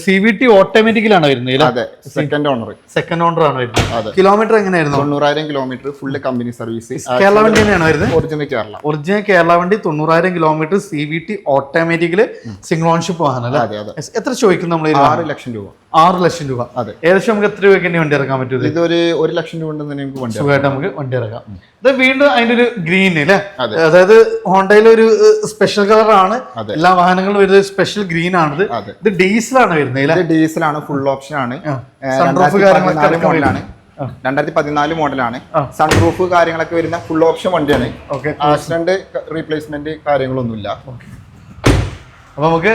Speaker 1: സി വി ടി ഓട്ടോമാറ്റിക്കലാണ് വരുന്നത്
Speaker 2: അതെ സെക്കൻഡ് ഓണർ
Speaker 1: സെക്കൻഡ് ഓണർ ആണ്
Speaker 2: അതെ.
Speaker 1: വരുന്നത് കിലോമീറ്റർ എങ്ങനെയായിരുന്നു?
Speaker 2: തൊണ്ണൂറായിരം kilometre full company service
Speaker 1: Kerala വണ്ടി തന്നെയാണ് വരുന്നത്?
Speaker 2: ഒറിജിനൽ കേരള
Speaker 1: ഒറിജിനൽ കേരള വണ്ടി തൊണ്ണൂറായിരം കിലോമീറ്റർ സി വി ടി ഓട്ടോമാറ്റിക്കൽ സിംഗിൾ ഓൺഷിപ്പ് വാഹനം അല്ലേ?
Speaker 2: അതെ അതെ.
Speaker 1: എത്ര ചോദിക്കും നമ്മൾ
Speaker 2: ആറ് ലക്ഷം രൂപ.
Speaker 1: ആറ് ലക്ഷം രൂപ
Speaker 2: അതെ.
Speaker 1: ഏകദേശം നമുക്ക് എത്ര രൂപയ്ക്ക് തന്നെ വണ്ടി ഇറക്കാൻ പറ്റും ഇത്?
Speaker 2: ഒരു ഒരു ലക്ഷം രൂപ കൊണ്ട് തന്നെ നമുക്ക് വണ്ടി
Speaker 1: സുഖമായിട്ട് നമുക്ക് വണ്ടി ഇറക്കാം. ഇത് വീണ്ടും അതിന്റെ ഒരു ഗ്രീൻ അല്ലേ?
Speaker 2: അതെ.
Speaker 1: അതായത് ഹോണ്ടയിൽ ഒരു സ്പെഷ്യൽ കളറാണ്.
Speaker 2: ആണ്
Speaker 1: എല്ലാ വാഹനങ്ങളും വരുന്നത് സ്പെഷ്യൽ ഗ്രീൻ ആണ് ഇത് ഡീസലാണ് വരുന്നത്
Speaker 2: ഡീസലാണ് ഫുൾ ഓപ്ഷൻ ആണ്.
Speaker 1: സൺറൂഫ് കാര്യങ്ങളൊക്കെ
Speaker 2: രണ്ടായിരത്തി പതിനാല് മോഡലാണ് സൺറൂഫ് കാര്യങ്ങളൊക്കെ വരുന്ന ഫുൾ ഓപ്ഷൻ വണ്ടിയാണ്.
Speaker 1: ഓക്കെ
Speaker 2: ആക്സിഡന്റ് റീപ്ലേസ്മെന്റ് കാര്യങ്ങളൊന്നുമില്ല.
Speaker 1: അപ്പൊ നമുക്ക്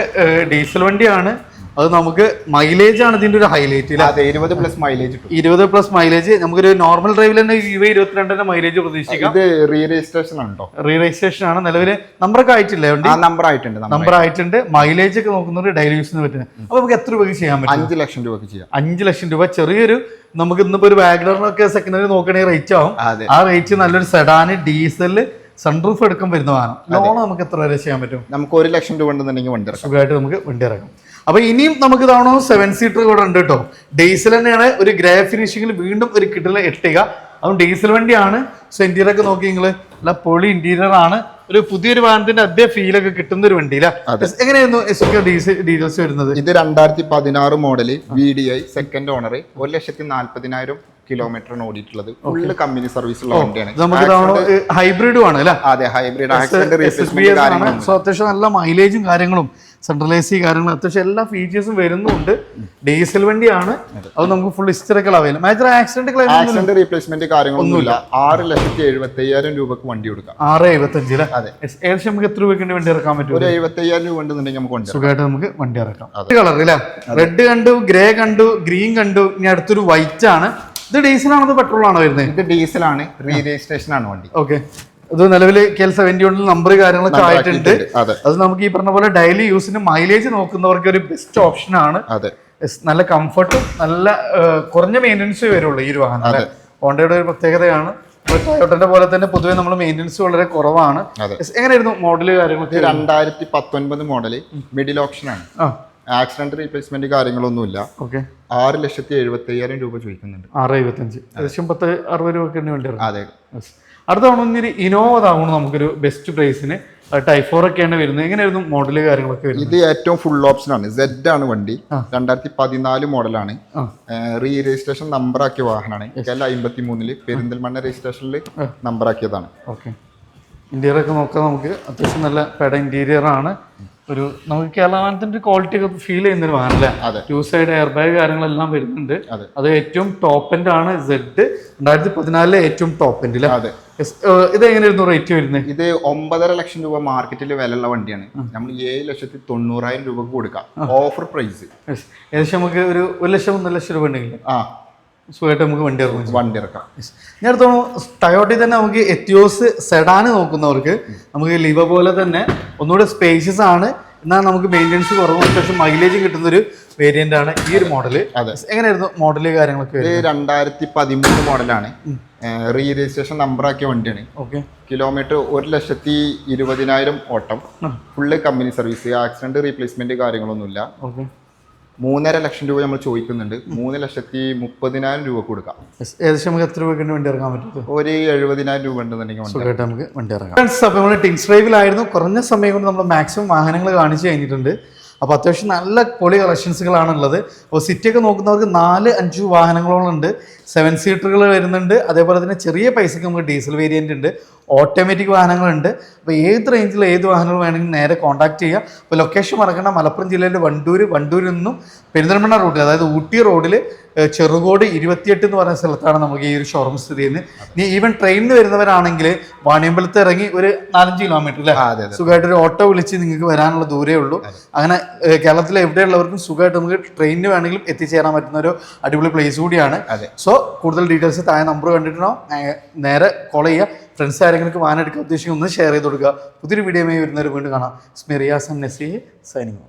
Speaker 1: ഡീസൽ വണ്ടിയാണ്. അത് നമുക്ക് മൈലേജ് ആണ് ഇതിന്റെ ഒരു ഹൈലൈറ്റ്
Speaker 2: അതെ ഇരുപത് പ്ലസ് മൈലേജ്
Speaker 1: ഇരുപത് പ്ലസ് മൈലേജ് നമുക്കൊരു നോർമൽ ഡ്രൈവിൽ തന്നെ ഇരുപത് ഇരുപത്തിരണ്ടിന്റെ മൈലേജ് പ്രതീക്ഷിക്കാം.
Speaker 2: ഇത് റീ രജിസ്ട്രേഷൻ ആണ് കേട്ടോ
Speaker 1: റീ രജിസ്ട്രേഷൻ ആണ് നിലവിൽ നമ്പറൊക്കെ ആയിട്ടില്ലേ
Speaker 2: നമ്പർ ആയിട്ടുണ്ട്
Speaker 1: നമ്പർ ആയിട്ടുണ്ട്. മൈലേജ് ഒക്കെ നോക്കുന്നത് ഡെയിലി യൂസിന് പറ്റുന്നത്. അപ്പൊ നമുക്ക് എത്ര രൂപയ്ക്ക് ചെയ്യാൻ പറ്റും?
Speaker 2: അഞ്ച് ലക്ഷം രൂപക്ക് ചെയ്യാം.
Speaker 1: അഞ്ച് ലക്ഷം രൂപ. ചെറിയൊരു നമുക്ക് ഇന്നിപ്പോ ഒരു വാഗണറിനൊക്കെ സെക്കൻഡറി നോക്കണേ റേറ്റ് ആവും. ആ റേറ്റ് നല്ലൊരു സെഡാന് ഡീസൽ സൺറൂഫ് എടുക്കാൻ വരുന്ന വാഹനം ലോൺ നമുക്ക് എത്ര വരെ ചെയ്യാൻ പറ്റും?
Speaker 2: നമുക്ക് ഒരു ലക്ഷം രൂപ ഉണ്ടെന്നുണ്ടെങ്കിൽ വണ്ടി
Speaker 1: സുഖമായിട്ട് നമുക്ക് വണ്ടി ഇറങ്ങാം അപ്പൊ ഇനിയും നമുക്ക് തവണ സെവൻ സീറ്റർ കൂടെ ഉണ്ട് കേട്ടോ ഡീസൽ തന്നെയാണ്. ഒരു ഗ്രേ ഫിനിഷിംഗിൽ വീണ്ടും ഒരു കിട്ടില്ല എട്ടുക. അതും ഡീസൽ വണ്ടിയാണ്. സോ ഇന്റീരിയർ ഒക്കെ നോക്കി നിങ്ങൾ നല്ല പൊളി ഇന്റീരിയർ ആണ്. ഒരു പുതിയൊരു വാഹനത്തിന്റെ അതേ ഫീൽ ഒക്കെ കിട്ടുന്ന ഒരു വണ്ടി എങ്ങനെയായിരുന്നു ഡീറ്റെയിൽസ് വരുന്നത്?
Speaker 2: ഇത് രണ്ടായിരത്തി പതിനാറ് model V D I second owner ഒരു ലക്ഷത്തി നാല്പതിനായിരം കിലോമീറ്ററിന് ഓടിയിട്ടുള്ളത്. ഫുള്ള് കമ്പനി സർവീസ് ഉള്ള വണ്ടിയാണ്.
Speaker 1: നമുക്ക് തവണ ഹൈബ്രിഡും ആണ് അല്ലേ?
Speaker 2: അതെ ഹൈബ്രിഡ് ആക്സിഡന്റ്
Speaker 1: അത്യാവശ്യം നല്ല മൈലേജും കാര്യങ്ങളും. സെൻട്രൽ എ കാര്യങ്ങൾ അത്യാവശ്യം എല്ലാ ഫീച്ചേഴ്സും വരുന്നുണ്ട്. ഡീസൽ വണ്ടിയാണ്. അത് നമുക്ക് full historical available major accident
Speaker 2: accident replacement കാര്യങ്ങളൊന്നുമില്ല ആറ് ലക്ഷത്തി എഴുപത്തി അയ്യായിരം രൂപക്ക് വണ്ടി കൊടുക്കാം
Speaker 1: ആറ് എഴുപത്തഞ്ച് അല്ലേ
Speaker 2: അതെ.
Speaker 1: ഏകദേശം നമുക്ക് എത്ര രൂപയ്ക്ക് വണ്ടി ഇറക്കാൻ പറ്റും?
Speaker 2: ഒരു എഴുപത്തി അയ്യായിരം രൂപ ഉണ്ടെന്നുണ്ടെങ്കിൽ നമുക്ക്.
Speaker 1: സുഖമായിട്ട് നമുക്ക് വണ്ടി ഇറക്കാം. കളർ അല്ലേ റെഡ് കണ്ടു ഗ്രേ കണ്ടു ഗ്രീൻ കണ്ടു ഇനി അടുത്തൊരു വൈറ്റ് ആണ്. ഇത് ഡീസൽ ആണോ പെട്രോൾ ആണോ വരുന്നത്
Speaker 2: ഇത് ഡീസൽ ആണ്. റീ രജിസ്ട്രേഷൻ ആണ് വണ്ടി.
Speaker 1: ഓക്കെ ഇത് നിലവിൽ കെ എൽ സെവന്റി വണ്ണിൽ നമ്പർ കാര്യങ്ങളൊക്കെ ആയിട്ടുണ്ട്.
Speaker 2: അതെ.
Speaker 1: അത് നമുക്ക് ഈ പറഞ്ഞ പോലെ ഡെയിലി യൂസിന് മൈലേജ് നോക്കുന്നവർക്ക് ഒരു ബെസ്റ്റ് ഓപ്ഷൻ ആണ്.
Speaker 2: അതെ.
Speaker 1: നല്ല കംഫർട്ടും നല്ല കുറഞ്ഞ മെയിന്റനൻസ് വരുള്ളൂ ഈ ഒരു വാഹനം ഹോണ്ടയുടെ ഒരു പ്രത്യേകതയാണ്. ടൊയോട്ടന്റെ പോലെ തന്നെ പൊതുവെ നമ്മൾ മെയിന്റനൻസ് വളരെ കുറവാണ്.
Speaker 2: അതെ.
Speaker 1: എങ്ങനെയായിരുന്നു
Speaker 2: മോഡൽ
Speaker 1: കാര്യങ്ങളൊക്കെ?
Speaker 2: രണ്ടായിരത്തി പത്തൊൻപത് മോഡൽ മിഡിൽ ഓപ്ഷൻ ആണ്. ആക്സിഡന്റ് റീപ്ലേസ്മെന്റ് കാര്യങ്ങളൊന്നുമില്ല.
Speaker 1: ഓക്കെ
Speaker 2: ആറ് ലക്ഷത്തി എഴുപത്തി അയ്യായിരം രൂപ ചോദിക്കുന്നുണ്ട്.
Speaker 1: ആറ് എഴുപത്തി അഞ്ച് ഏകദേശം പത്ത് അറുപത് രൂപ
Speaker 2: അതെ.
Speaker 1: അടുത്ത തവണ ഒന്നൊരു ഇനോവ താവണം നമുക്കൊരു ബെസ്റ്റ് പ്രൈസിന് ടൈഫോർ ഒക്കെയാണ് വരുന്നത്. എങ്ങനെയായിരുന്നു മോഡൽ കാര്യങ്ങളൊക്കെ
Speaker 2: ഇത് ഏറ്റവും ഫുൾ ഓപ്ഷൻ ആണ്. സെഡ് ആണ് വണ്ടി. രണ്ടായിരത്തി പതിനാല് മോഡലാണ് റീ രജിസ്ട്രേഷൻ നമ്പർ ആക്കിയ വാഹനമാണ്. എൽ അമ്പത്തി മൂന്നിൽ പെരിന്തൽമണ്ണ രജിസ്ട്രേഷനിൽ നമ്പർ ആക്കിയതാണ്.
Speaker 1: ഓക്കെ ഇന്റീരിയർ ഒക്കെ നോക്കാം നമുക്ക്. അത്യാവശ്യം നല്ല പെട ഇന്റീരിയർ ആണ്. ഒരു നമുക്ക് കേരള വാഹനത്തിന്റെ ക്വാളിറ്റി ഒക്കെ ഫീൽ ചെയ്യുന്ന ഒരു വാഹനം അല്ലേ?
Speaker 2: അതെ.
Speaker 1: ടു സൈഡ് എയർ ബാഗ് കാര്യങ്ങളെല്ലാം വരുന്നുണ്ട്.
Speaker 2: അതെ.
Speaker 1: ഏറ്റവും ടോപ്പ് എൻഡ് ആണ് സെഡ് രണ്ടായിരത്തി പതിനാലിലെ ഏറ്റവും ടോപ്പ് എൻഡ് അല്ലേ
Speaker 2: അതെ.
Speaker 1: ഇത് എങ്ങനെയായിരുന്നു റേറ്റ് വരുന്നത്
Speaker 2: ഇത് ഒമ്പതര ലക്ഷം രൂപ മാർക്കറ്റിൽ വിലയുള്ള വണ്ടിയാണ്. നമ്മൾ ഏഴ് ലക്ഷത്തി തൊണ്ണൂറായിരം രൂപ കൊടുക്കാം. ഓഫർ പ്രൈസ്
Speaker 1: ഏകദേശം നമുക്ക് ഒരു ഒരു ലക്ഷം ഒന്നര ലക്ഷം രൂപ ഉണ്ടെങ്കിൽ
Speaker 2: ആ.
Speaker 1: സുഖമായിട്ട് നമുക്ക് വണ്ടി ഇറക്കും.
Speaker 2: വണ്ടി ഇറക്കാം.
Speaker 1: ഞാൻ തോന്നുന്നു ടയോട്ടി തന്നെ നമുക്ക് എത്തിയോസ് സെഡാന് നോക്കുന്നവർക്ക് നമുക്ക് ലിവ പോലെ തന്നെ ഒന്നുകൂടെ സ്പേഷ്യസ് ആണ്. എന്നാൽ നമുക്ക് മെയിന്റെനൻസ് കുറവും അത്യാവശ്യം മൈലേജ് കിട്ടുന്ന ഒരു വേരിയന്റ് ആണ് ഈ ഒരു മോഡൽ
Speaker 2: അതെ.
Speaker 1: എങ്ങനെയായിരുന്നു മോഡൽ കാര്യങ്ങളൊക്കെ
Speaker 2: ഇത് രണ്ടായിരത്തി പതിമൂന്ന് മോഡലാണ് റീ രജിസ്ട്രേഷൻ നമ്പർ ആക്കിയ വണ്ടിയാണ്.
Speaker 1: ഓക്കെ.
Speaker 2: കിലോമീറ്റർ ഒരു ലക്ഷത്തി ഇരുപതിനായിരം ഓട്ടം. Full company service accident replacement കാര്യങ്ങളൊന്നുമില്ല.
Speaker 1: ഓക്കെ.
Speaker 2: മൂന്നര ലക്ഷം രൂപ നമ്മൾ ചോദിക്കുന്നുണ്ട്. മൂന്ന് ലക്ഷത്തി മുപ്പതിനായിരം രൂപ കൊടുക്കാം.
Speaker 1: ഏകദേശം നമുക്ക് എത്ര രൂപയ്ക്ക് വണ്ടി ഇറങ്ങാൻ പറ്റും?
Speaker 2: ഒരു എഴുപതിനായിരം രൂപ ഉണ്ടെന്നുണ്ടെങ്കിൽ
Speaker 1: സുഖമായിട്ട് നമുക്ക് വണ്ടി ഇറങ്ങാം. അപ്പോൾ നമ്മൾ ടിൻസ് ഡ്രൈവിലായിരുന്നു കുറഞ്ഞ സമയം കൊണ്ട് നമ്മൾ മാക്സിമം വാഹനങ്ങൾ കാണിച്ചു കഴിഞ്ഞിട്ടുണ്ട്. അപ്പോൾ അത്യാവശ്യം നല്ല പൊളി കളക്ഷൻസുകളാണ് ഉള്ളത് അപ്പോൾ സിറ്റിയൊക്കെ നോക്കുന്നവർക്ക് നാല് അഞ്ച് വാഹനങ്ങളോളം ഉണ്ട്. സെവൻ സീറ്ററുകൾ വരുന്നുണ്ട്. അതേപോലെ തന്നെ ചെറിയ പൈസക്ക് നമുക്ക് ഡീസൽ വേരിയന്റ് ഉണ്ട്. ഓട്ടോമാറ്റിക് വാഹനങ്ങളുണ്ട്. അപ്പോൾ ഏത് റേഞ്ചിൽ ഏത് വാഹനങ്ങൾ വേണമെങ്കിൽ നേരെ കോൺടാക്ട് ചെയ്യുക അപ്പോൾ ലൊക്കേഷൻ മറക്കേണ്ട. മലപ്പുറം ജില്ലയിലെ വണ്ടൂർ വണ്ടൂരിൽ നിന്നും പെരിന്തൽമണ്ണ റോഡിൽ അതായത് ഊട്ടി റോഡിൽ ചെറുകോട് ഇരുപത്തിയെട്ട് എന്ന് പറയുന്ന സ്ഥലത്താണ് നമുക്ക് ഈ ഒരു ഷോറൂം സ്ഥിതി ചെയ്യുന്നത്. ഇനി ഈവൻ ട്രെയിനിൽ വരുന്നവരാണെങ്കിൽ വാണിയമ്പലത്ത് ഇറങ്ങി ഒരു നാലഞ്ച് കിലോമീറ്റർ അല്ലേ സുഖമായിട്ട് ഒരു ഓട്ടോ വിളിച്ച് നിങ്ങൾക്ക് വരാനുള്ള ദൂരേ ഉള്ളൂ. അങ്ങനെ കേരളത്തിലെ എവിടെയുള്ളവർക്കും സുഖമായിട്ട് നമുക്ക് ട്രെയിനിന് വേണമെങ്കിലും എത്തിച്ചേരാൻ പറ്റുന്ന ഒരു അടിപൊളി പ്ലേസ് കൂടിയാണ്.
Speaker 2: അതെ.
Speaker 1: സോ കൂടുതൽ ഡീറ്റെയിൽസ് താഴെ നമ്പർ കണ്ടിട്ടുണ്ടോ? നേരെ കോൾ ചെയ്യുക. ഫ്രണ്ട്സ് ആരെങ്കിലും വാൻ എടുക്കാൻ ഉദ്ദേശിക്കും ഒന്ന് ഷെയർ ചെയ്ത് കൊടുക്കുക. പുതിയൊരു വീഡിയോയുമായി വരുന്നവർ വീണ്ടും കാണാം. സ്മിറിയാസ് നെസ്സി സൈനിങ്